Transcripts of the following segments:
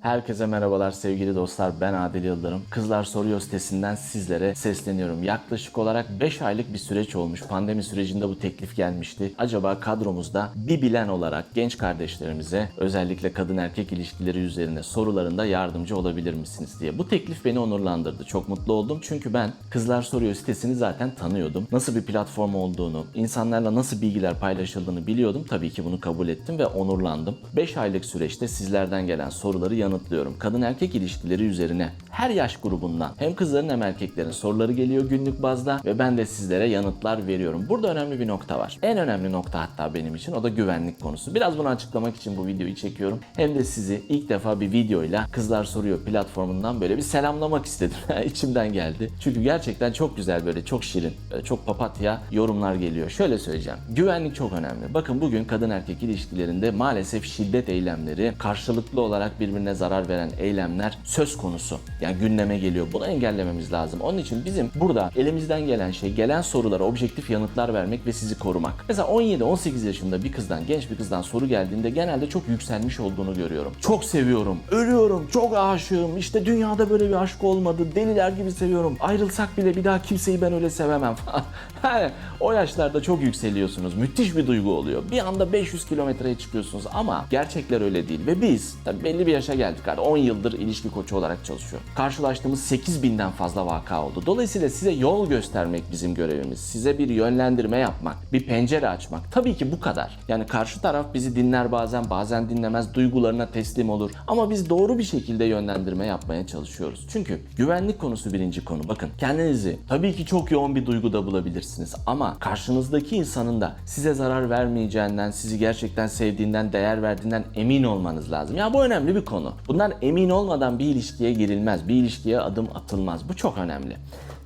Herkese merhabalar sevgili dostlar ben Adil Yıldırım. Kızlar Soruyor sitesinden sizlere sesleniyorum. Yaklaşık olarak 5 aylık bir süreç olmuş. Pandemi sürecinde bu teklif gelmişti. Acaba kadromuzda bir bilen olarak genç kardeşlerimize özellikle kadın erkek ilişkileri üzerine sorularında yardımcı olabilir misiniz diye. Bu teklif beni onurlandırdı. Çok mutlu oldum çünkü ben Kızlar Soruyor sitesini zaten tanıyordum. Nasıl bir platform olduğunu, insanlarla nasıl bilgiler paylaşıldığını biliyordum. Tabii ki bunu kabul ettim ve onurlandım. 5 aylık süreçte sizlerden gelen soruları yanıtlıyorum. Kadın erkek ilişkileri üzerine her yaş grubundan hem kızların hem erkeklerin soruları geliyor günlük bazda ve ben de sizlere yanıtlar veriyorum. Burada önemli bir nokta var. En önemli nokta hatta benim için o da güvenlik konusu. Biraz bunu açıklamak için bu videoyu çekiyorum. Hem de sizi ilk defa bir videoyla Kızlar Soruyor platformundan böyle bir selamlamak istedim. İçimden geldi. Çünkü gerçekten çok güzel böyle çok şirin, çok papatya yorumlar geliyor. Şöyle söyleyeceğim. Güvenlik çok önemli. Bakın bugün kadın erkek ilişkilerinde maalesef şiddet eylemleri, karşılıklı olarak birbirine zarar veren eylemler söz konusu. Yani gündeme geliyor. Bunu engellememiz lazım. Onun için bizim burada elimizden gelen şey gelen sorulara objektif yanıtlar vermek ve sizi korumak. Mesela 17-18 yaşında bir kızdan, genç bir kızdan soru geldiğinde genelde çok yükselmiş olduğunu görüyorum. Çok seviyorum, ölüyorum, çok aşığım, işte dünyada böyle bir aşk olmadı, deliler gibi seviyorum. Ayrılsak bile bir daha kimseyi ben öyle sevemem falan. O yaşlarda çok yükseliyorsunuz. Müthiş bir duygu oluyor. Bir anda 500 kilometreye çıkıyorsunuz ama gerçekler öyle değil. Ve biz tabii belli bir yaşa geldik. Hani 10 yıldır ilişki koçu olarak çalışıyorum. Karşılaştığımız 8000'den fazla vaka oldu. Dolayısıyla size yol göstermek bizim görevimiz. Size bir yönlendirme yapmak, bir pencere açmak. Tabii ki bu kadar. Yani karşı taraf bizi dinler bazen, bazen dinlemez, duygularına teslim olur. Ama biz doğru bir şekilde yönlendirme yapmaya çalışıyoruz. Çünkü güvenlik konusu birinci konu. Bakın kendinizi tabii ki çok yoğun bir duyguda bulabilirsiniz ama karşınızdaki insanın da size zarar vermeyeceğinden, sizi gerçekten sevdiğinden, değer verdiğinden emin olmanız lazım. Ya bu önemli bir konu. Bundan emin olmadan bir ilişkiye girilmez, bir ilişkiye adım atılmaz. Bu çok önemli.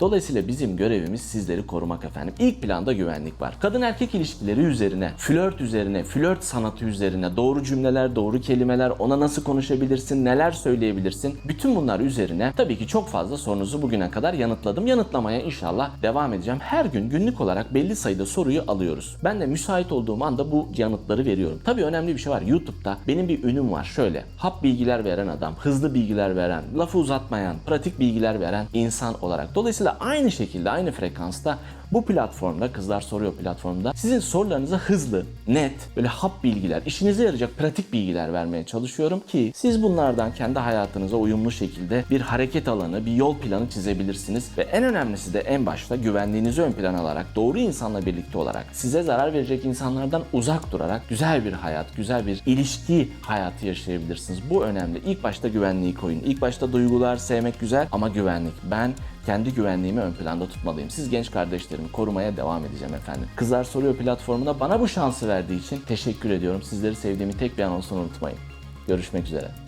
Dolayısıyla bizim görevimiz sizleri korumak efendim. İlk planda güvenlik var. Kadın erkek ilişkileri üzerine, flört üzerine, flört sanatı üzerine, doğru cümleler, doğru kelimeler, ona nasıl konuşabilirsin, neler söyleyebilirsin. Bütün bunlar üzerine tabii ki çok fazla sorunuzu bugüne kadar yanıtladım. Yanıtlamaya inşallah devam edeceğim. Her gün günlük olarak belli sayıda soruyu alıyoruz. Ben de müsait olduğum anda bu yanıtları veriyorum. Tabii önemli bir şey var. YouTube'da benim bir ünüm var. Şöyle, hap bilgiler veren adam, hızlı bilgiler veren, lafı uzatmayan, pratik bilgiler veren insan olarak. Dolayısıyla aynı şekilde, aynı frekansta bu platformda, Kızlar Soruyor platformunda sizin sorularınıza hızlı, net, böyle hap bilgiler, işinize yarayacak pratik bilgiler vermeye çalışıyorum ki siz bunlardan kendi hayatınıza uyumlu şekilde bir hareket alanı, bir yol planı çizebilirsiniz. Ve en önemlisi de en başta güvenliğinizi ön plan alarak, doğru insanla birlikte olarak, size zarar verecek insanlardan uzak durarak güzel bir hayat, güzel bir ilişki hayatı yaşayabilirsiniz. Bu önemli. İlk başta güvenliği koyun. İlk başta duygular, sevmek güzel ama güvenlik. Ben kendi güvenliğimi ön planda tutmalıyım. Siz genç kardeşlerimi korumaya devam edeceğim efendim. Kızlar Soruyor platformuna bana bu şansı verdiği için teşekkür ediyorum. Sizleri sevdiğimi tek bir an olsun unutmayın. Görüşmek üzere.